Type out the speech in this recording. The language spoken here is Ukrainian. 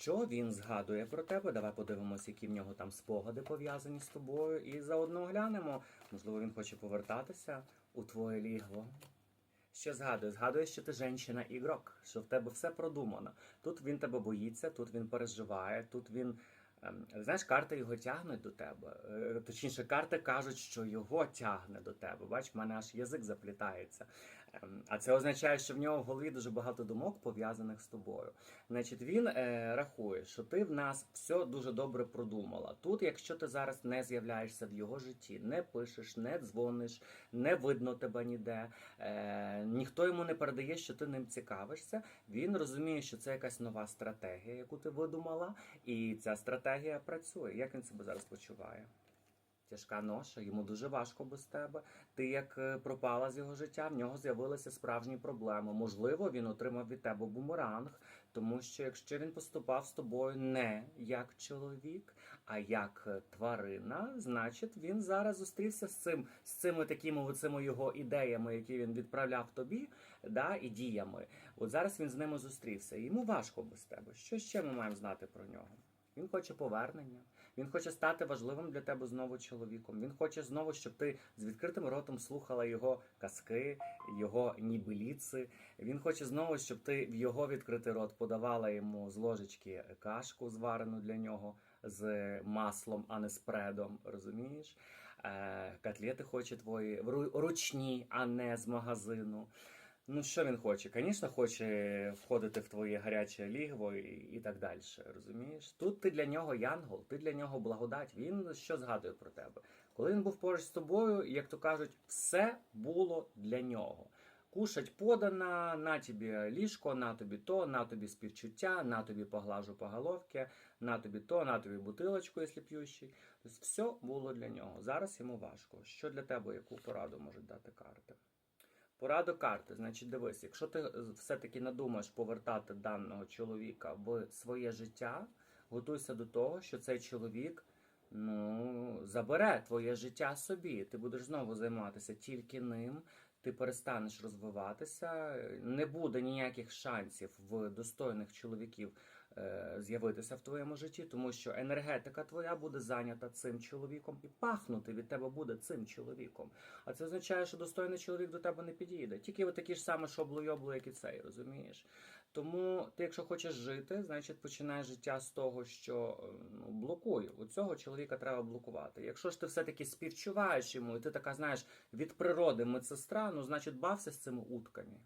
Що він згадує про тебе? Давай подивимося, які в нього там спогади пов'язані з тобою. І заодно глянемо. Можливо, він хоче повертатися у твоє лігво. Що згадує? Згадує, що ти жінка ігрок, що в тебе все продумано. Тут він тебе боїться, тут він переживає, тут він. Ем, Знаєш, карти його тягнуть до тебе. Е, Точніше, карти кажуть, що його тягне до тебе. Бач, в мене аж язик заплітається. Ем, А це означає, що в нього в голові дуже багато думок пов'язаних з тобою. Значить, він е, рахує, що ти в нас все дуже добре продумала. Тут, якщо ти зараз не з'являєшся в його житті, не пишеш, не дзвониш, не видно тебе ніде, е, ніхто йому не передає, що ти ним цікавишся. Він розуміє, що це якась нова стратегія, яку ти видумала, і ця стратегія працює. Як він себе зараз почуває? Тяжка ноша, йому дуже важко без тебе. Ти як е, пропала з його життя, в нього з'явилися справжні проблеми. Можливо, він отримав від тебе бумеранг, тому що якщо він поступав з тобою не як чоловік, а як е, тварина, значить він зараз зустрівся з цим, з цими такими оцими його ідеями, які він відправляв тобі, да, і діями. От зараз він з ними зустрівся. Йому важко без тебе. Що ще ми маємо знати про нього? Він хоче повернення. Він хоче стати важливим для тебе знову чоловіком. Він хоче знову, щоб ти з відкритим ротом слухала його казки, його нібеліци. Він хоче знову, щоб ти в його відкритий рот подавала йому з ложечки кашку, зварену для нього з маслом, а не з предом. Розумієш? Е, котлети хоче твої ру- ручні, а не з магазину. Ну, що він хоче? Звісно, хоче входити в твоє гаряче лігво і, і так далі. Розумієш? Тут ти для нього янгол, ти для нього благодать. Він що згадує про тебе? Коли він був поруч з тобою, як то кажуть, все було для нього. Кушать подано, на тобі ліжко, на тобі то, на тобі співчуття, на тобі поглажу по головці, на тобі то, на тобі бутилочку, якщо п'ющий. Тобто все було для нього. Зараз йому важко. Що для тебе, яку пораду можуть дати карти? Пораду карти, значить, дивись, якщо ти е, все-таки надумаєш повертати даного чоловіка в своє життя, готуйся до того, що цей чоловік ну, забере твоє життя собі. Ти будеш знову займатися тільки ним, ти перестанеш розвиватися, не буде ніяких шансів в достойних чоловіків е, з'явитися в твоєму житті, тому що енергетика твоя буде зайнята цим чоловіком і пахнути від тебе буде цим чоловіком. А це означає, що достойний чоловік до тебе не підійде. Тільки такі ж саме шоблу-йоблу, як і цей, розумієш? Тому ти, якщо хочеш жити, значить починаєш життя з того, що е, ну, блокую. У цього чоловіка треба блокувати. Якщо ж ти все-таки співчуваєш йому, і ти така, знаєш, від природи медсестра, ну значить бався з цими утками.